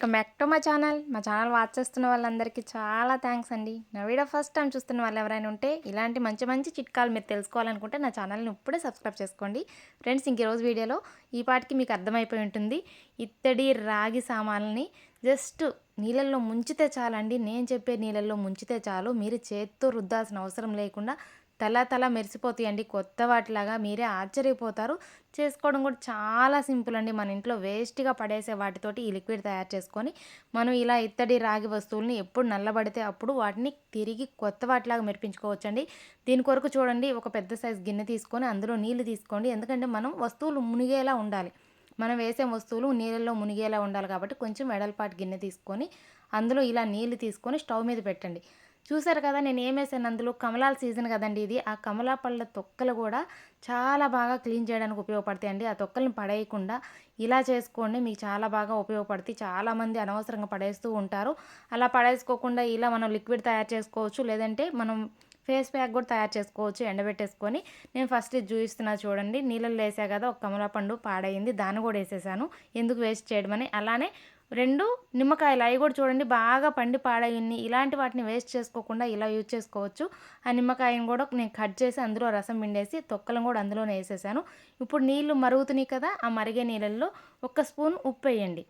Welcome back to మా channel మా channel watch చేస్తున్న వాళ్ళందరికీ చాలా థ్యాంక్స్ అండి. నా వీడియో ఫస్ట్ టైం చూస్తున్న వాళ్ళు ఎవరైనా ఉంటే ఇలాంటి మంచి మంచి చిట్కాలు మీరు తెలుసుకోవాలనుకుంటే నా ఛానల్ని ఇప్పుడే సబ్స్క్రైబ్ చేసుకోండి. ఫ్రెండ్స్ ఇంక రోజు వీడియోలో ఈ పాటికి మీకు అర్థమైపోయి ఉంటుంది. ఇత్తడి రాగి సామాన్లని జస్ట్ నీళ్ళల్లో ముంచితే చాలండి. నేను చెప్పే నీళ్ళల్లో ముంచితే చాలు. మీరు చేత్తో రుద్దాల్సిన అవసరం లేకుండా తల తల మెరిసిపోతాయండి. కొత్త వాటిలాగా మీరే ఆశ్చర్యపోతారు. చేసుకోవడం కూడా చాలా సింపుల్ అండి. మన ఇంట్లో వేస్ట్గా పడేసే వాటితోటి ఈ లిక్విడ్ తయారు చేసుకొని మనం ఇలా ఇత్తడి రాగి వస్తువుల్ని ఎప్పుడు నల్లబడితే అప్పుడు వాటిని తిరిగి కొత్త వాటిలాగా మెరిపించుకోవచ్చండి. దీని కొరకు చూడండి. ఒక పెద్ద సైజు గిన్నె తీసుకొని అందులో నీళ్ళు తీసుకోండి. ఎందుకంటే మనం వస్తువులు మునిగేలా ఉండాలి. మనం వేసే వస్తువులు నీళ్ళల్లో మునిగేలా ఉండాలి కాబట్టి కొంచెం వెడల్పాటి గిన్నె తీసుకొని అందులో ఇలా నీళ్ళు తీసుకొని స్టవ్ మీద పెట్టండి. చూసారు కదా నేను ఏం వేసాను? అందులో కమలాల సీజన్ కదండి ఇది. ఆ కమలా పళ్ళ తొక్కలు కూడా చాలా బాగా క్లీన్ చేయడానికి ఉపయోగపడతాయి అండి. ఆ తొక్కల్ని పడేయకుండా ఇలా చేసుకోండి. మీకు చాలా బాగా ఉపయోగపడతాయి. చాలామంది అనవసరంగా పడేస్తూ ఉంటారు. అలా పడేసుకోకుండా ఇలా మనం లిక్విడ్ తయారు చేసుకోవచ్చు. లేదంటే మనం ఫేస్ ప్యాక్ కూడా తయారు చేసుకోవచ్చు. ఎండబెట్టేసుకొని నేను ఫస్ట్ చూపిస్తున్నా చూడండి. నీళ్ళల్లో వేసా కదా ఒక కమలా పండు పాడైంది. దాన్ని కూడా వేసేసాను. ఎందుకు వేస్ట్ చేయడం అని అలానే రెండు నిమ్మకాయలు. అవి కూడా చూడండి బాగా పండి పాడయ్యి ఇలాంటి వాటిని వేస్ట్ చేసుకోకుండా ఇలా యూజ్ చేసుకోవచ్చు. ఆ నిమ్మకాయని కూడా నేను కట్ చేసి అందులో రసం పిండేసి తొక్కలను కూడా అందులోనే వేసేసాను. ఇప్పుడు నీళ్ళు మరుగుతున్నాయి కదా ఆ మరిగే నీళ్ళల్లో ఒక స్పూన్ ఉప్పు వేయండి.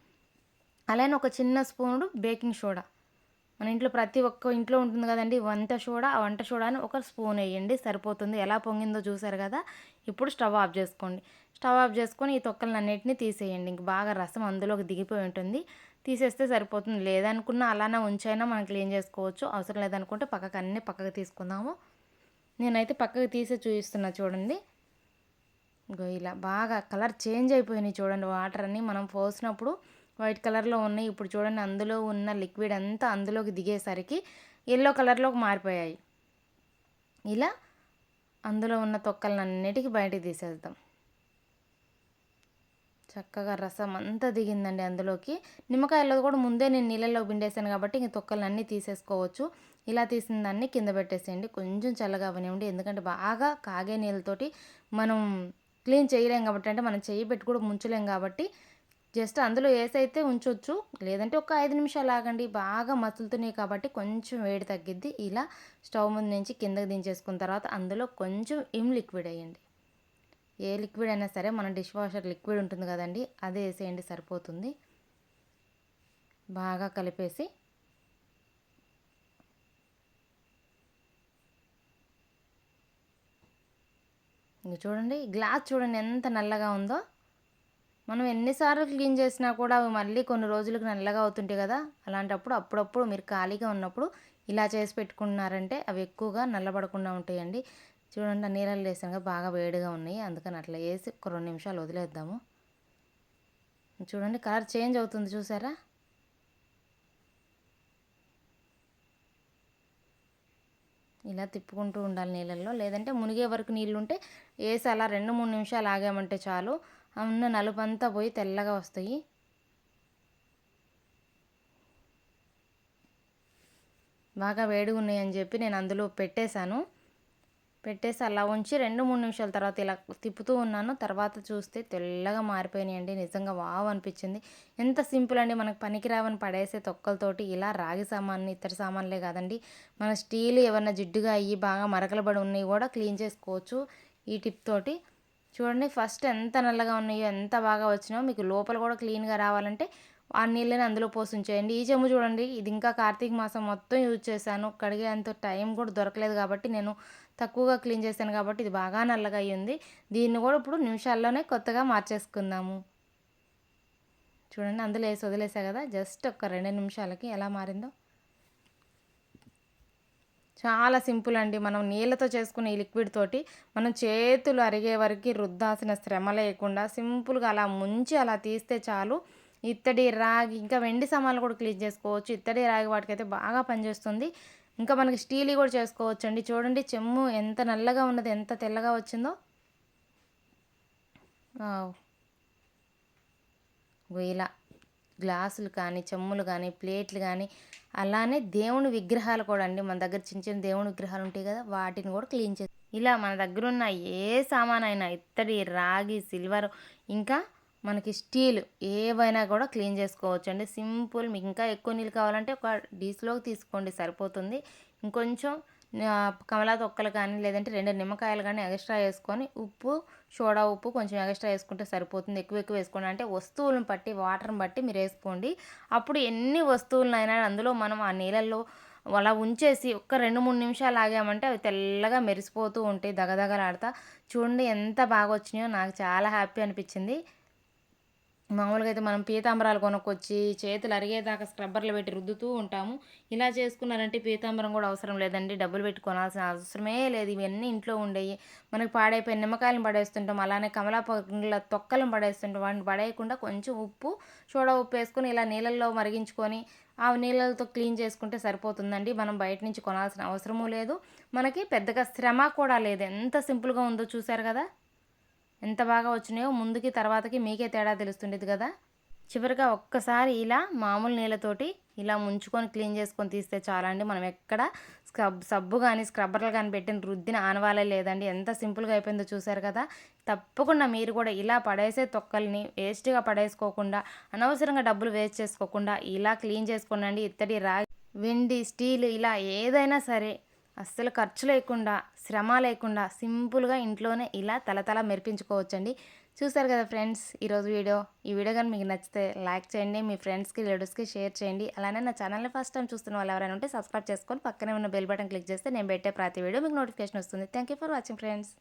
అలానే ఒక చిన్న స్పూను బేకింగ్ సోడా. మన ఇంట్లో ప్రతి ఒక్క ఇంట్లో ఉంటుంది కదండి వంట సోడా ఆ వంట సోడాని ఒక స్పూన్ వేయండి సరిపోతుంది. ఎలా పొంగిందో చూసారు కదా ఇప్పుడు స్టవ్ ఆఫ్ చేసుకోండి. స్టవ్ ఆఫ్ చేసుకొని ఈ తొక్కలను అన్నిటిని తీసేయండి. ఇంక బాగా రసం అందులోకి దిగిపోయి ఉంటుంది. తీసేస్తే సరిపోతుంది. లేదనుకున్న అలానే ఉంచైనా మనం క్లీన్ చేసుకోవచ్చు. అవసరం లేదనుకుంటే పక్కకు అన్నీ పక్కకు తీసుకుందాము. నేనైతే పక్కకు తీసే చూపిస్తున్నా చూడండి. ఇంకో ఇలా బాగా కలర్ చేంజ్ అయిపోయినాయి చూడండి వాటర్ అన్నీ. మనం పోసినప్పుడు వైట్ కలర్లో ఉన్నాయి. ఇప్పుడు చూడండి అందులో ఉన్న లిక్విడ్ అంతా అందులోకి దిగేసరికి ఎల్లో కలర్లోకి మారిపోయాయి. ఇలా అందులో ఉన్న తొక్కలన్నిటికీ బయటికి తీసేద్దాం. చక్కగా రసం అంతా దిగిందండి అందులోకి. నిమ్మకాయలో కూడా ముందే నేను నీళ్ళలో పిండేసాను కాబట్టి ఇంక తొక్కలన్నీ తీసేసుకోవచ్చు. ఇలా తీసిన దాన్ని కింద పెట్టేసేయండి. కొంచెం చల్లగా అవనివ్వండి. ఎందుకంటే బాగా కాగే నీళ్ళతోటి మనం క్లీన్ చేయలేం కాబట్టి అంటే మనం చెయ్యి పెట్టి కూడా ముంచలేం కాబట్టి జస్ట్ అందులో వేసైతే ఉంచవచ్చు లేదంటే ఒక ఐదు నిమిషాలు ఆగండి. బాగా మసులుతున్నాయి కాబట్టి కొంచెం వేడి తగ్గిద్ది. ఇలా స్టవ్ ముందు నుంచి కిందకి దించేసుకున్న తర్వాత అందులో కొంచెం ఇమ్ లిక్విడ్ వేయండి. ఏ లిక్విడ్ అయినా సరే మన డిష్ వాషర్ లిక్విడ్ ఉంటుంది కదండి అదే వేసేయండి సరిపోతుంది. బాగా కలిపేసి ఇంక చూడండి గ్లాస్ చూడండి ఎంత నల్లగా ఉందో. మనం ఎన్నిసార్లు క్లీన్ చేసినా కూడా అవి మళ్ళీ కొన్ని రోజులకు నల్లగా అవుతుంటాయి కదా. అలాంటప్పుడు అప్పుడప్పుడు మీరు ఖాళీగా ఉన్నప్పుడు ఇలా చేసి పెట్టుకున్నారంటే అవి ఎక్కువగా నల్లబడకుండా ఉంటాయండి. చూడండి ఆ నీళ్ళల్లో వేసాక బాగా వేడిగా ఉన్నాయి. అందుకని అట్లా వేసి ఒక రెండు నిమిషాలు వదిలేద్దాము. చూడండి కలర్ చేంజ్ అవుతుంది చూసారా? ఇలా తిప్పుకుంటూ ఉండాలి నీళ్ళల్లో. లేదంటే మునిగే వరకు నీళ్ళు ఉంటే వేసి అలా రెండు మూడు నిమిషాలు ఆగామంటే చాలు. ఉన్న నలుపంతా పోయి తెల్లగా వస్తాయి. బాగా వేడిగా ఉన్నాయని చెప్పి నేను అందులో పెట్టేశాను. పెట్టేసి అలా ఉంచి రెండు మూడు నిమిషాల తర్వాత ఇలా తిప్పుతూ ఉన్నాను. తర్వాత చూస్తే తెల్లగా మారిపోయినాయండి. నిజంగా వావ్ అనిపించింది. ఎంత సింపుల్ అండి. మనకు పనికిరావని పడేసే తొక్కలతోటి ఇలా రాగి సామాన్లు ఇతర సామాన్లే కాదండి. మన స్టీల్ ఏమన్నా జిడ్డుగా అయ్యి బాగా మరకలబడి ఉన్నాయి కూడా క్లీన్ చేసుకోవచ్చు ఈ టిప్ తోటి. చూడండి ఫస్ట్ ఎంత నల్లగా ఉన్నాయో ఎంత బాగా వచ్చినాయో మీకు లోపల కూడా క్లీన్గా రావాలంటే ఆ నీళ్ళని అందులో పోసి ఉంచేయండి ఈ చెమ్ము చూడండి ఇది ఇంకా కార్తీక మాసం మొత్తం యూజ్ చేశాను. కడిగే అంత టైం కూడా దొరకలేదు కాబట్టి నేను తక్కువగా క్లీన్ చేశాను కాబట్టి ఇది బాగా నల్లగా అయ్యింది. దీన్ని కూడా ఇప్పుడు నిమిషాల్లోనే కొత్తగా మార్చేసుకుందాము. చూడండి అందులో వేసి వదిలేసా కదా జస్ట్ ఒక రెండు నిమిషాలకి ఎలా మారిందో. చాలా సింపుల్ అండి. మనం నీళ్ళతో చేసుకునే ఈ లిక్విడ్ తోటి మనం చేతులు అరిగే వరకు రుద్దాల్సిన శ్రమ లేకుండా సింపుల్గా అలా ముంచి అలా తీస్తే చాలు. ఇత్తడి రాగి ఇంకా వెండి సామాన్లు కూడా క్లీన్ చేసుకోవచ్చు. ఇత్తడి రాగి వాటికైతే బాగా పనిచేస్తుంది. ఇంకా మనకి స్టీల్ కూడా చేసుకోవచ్చు అండి చూడండి చెమ్ము ఎంత నల్లగా ఉన్నది ఎంత తెల్లగా వచ్చిందో. ఇలా గ్లాసులు కానీ చెమ్ములు కానీ ప్లేట్లు కానీ అలానే దేవుని విగ్రహాలు కూడా అండి. మన దగ్గర చిన్న చిన్న దేవుని విగ్రహాలు ఉంటాయి కదా వాటిని కూడా క్లీన్ చేసి ఇలా మన దగ్గర ఉన్న ఏ సామాన్ అయినా ఇత్తడి రాగి సిల్వర్ ఇంకా మనకి స్టీల్ ఏవైనా కూడా క్లీన్ చేసుకోవచ్చు అండి సింపుల్ మీకు ఇంకా ఎక్కువ నీళ్ళు కావాలంటే ఒక డీస్లోకి తీసుకోండి సరిపోతుంది. ఇంకొంచెం కమలా తొక్కలు కానీ లేదంటే రెండు నిమ్మకాయలు కానీ ఎక్స్ట్రా వేసుకొని ఉప్పు సోడా ఉప్పు కొంచెం ఎక్స్ట్రా వేసుకుంటే సరిపోతుంది. ఎక్కువ ఎక్కువ వేసుకోండి. అంటే వస్తువులను బట్టి వాటర్ని బట్టి మీరు వేసుకోండి. అప్పుడు ఎన్ని వస్తువులనైనా అందులో మనం ఆ నీళ్ళల్లో అలా ఉంచేసి ఒక్క రెండు మూడు నిమిషాలు ఆగామంటే అవి తెల్లగా మెరిసిపోతూ ఉంటాయి దగదగలాడతా. చూడండి ఎంత బాగా వచ్చినాయో నాకు చాలా హ్యాపీ అనిపించింది. మామూలుగా అయితే మనం పీతాంబరాలు కొనుక్కొచ్చి చేతులు అరిగేదాకా స్క్రబ్బర్లు పెట్టి రుద్దుతూ ఉంటాము. ఇలా చేసుకున్నారంటే పీతాంబరం కూడా అవసరం లేదండి. డబ్బులు పెట్టి కొనాల్సిన అవసరమే లేదు. ఇవన్నీ ఇంట్లో ఉండేవి మనకి పాడైపోయిన నిమ్మకాయలను పడేస్తుంటాం. అలానే కమలా పండ్ల తొక్కలను పడేస్తుంటాం. వాటిని పడేయకుండా కొంచెం ఉప్పు సోడా ఉప్పు వేసుకొని ఇలా నీళ్ళల్లో మరిగించుకొని ఆ నీళ్ళతో క్లీన్ చేసుకుంటే సరిపోతుందండి. మనం బయట నుంచి కొనాల్సిన అవసరమూ లేదు. మనకి పెద్దగా శ్రమ కూడా లేదు. ఎంత సింపుల్గా ఉందో చూసారు కదా? ఎంత బాగా వచ్చినాయో ముందుకి తర్వాతకి మీకే తేడా తెలుస్తుండేది కదా. చివరిగా ఒక్కసారి ఇలా మామూలు నీళ్ళతోటి ఇలా ముంచుకొని క్లీన్ చేసుకొని తీస్తే చాలా అండి. మనం ఎక్కడ స్క్రబ్ సబ్బు కానీ స్క్రబ్బర్లు కానీ పెట్టిన రుద్దిన ఆనవాలే లేదండి. ఎంత సింపుల్గా అయిపోయిందో చూసారు కదా. తప్పకుండా మీరు కూడా ఇలా పడేసే తొక్కల్ని వేస్ట్గా పడేసుకోకుండా అనవసరంగా డబ్బులు వేస్ట్ చేసుకోకుండా ఇలా క్లీన్ చేసుకోనండి. ఇత్తడి రాగి వెండి స్టీల్ ఇలా ఏదైనా సరే అస్సలు ఖర్చు లేకుండా శ్రమ లేకుండా సింపుల్గా ఇంట్లోనే ఇలా తలతల మెరిపించుకోవచ్చండి. చూసారు కదా ఫ్రెండ్స్ ఈరోజు వీడియో. ఈ వీడియో కానీ మీకు నచ్చితే లైక్ చేయండి మీ ఫ్రెండ్స్కి రిలేటివ్స్కి షేర్ చేయండి. అలానే నా ఛానల్ని ఫస్ట్ టైం చూస్తున్న వాళ్ళు ఎవరైనా ఉంటే సబ్స్క్రైబ్ చేసుకొని పక్కనే ఉన్న బెల్ బటన్ క్లిక్ చేస్తే నేను పెట్టే ప్రతి వీడియో మీకు నోటిఫికేషన్ వస్తుంది. Thank you for watching friends.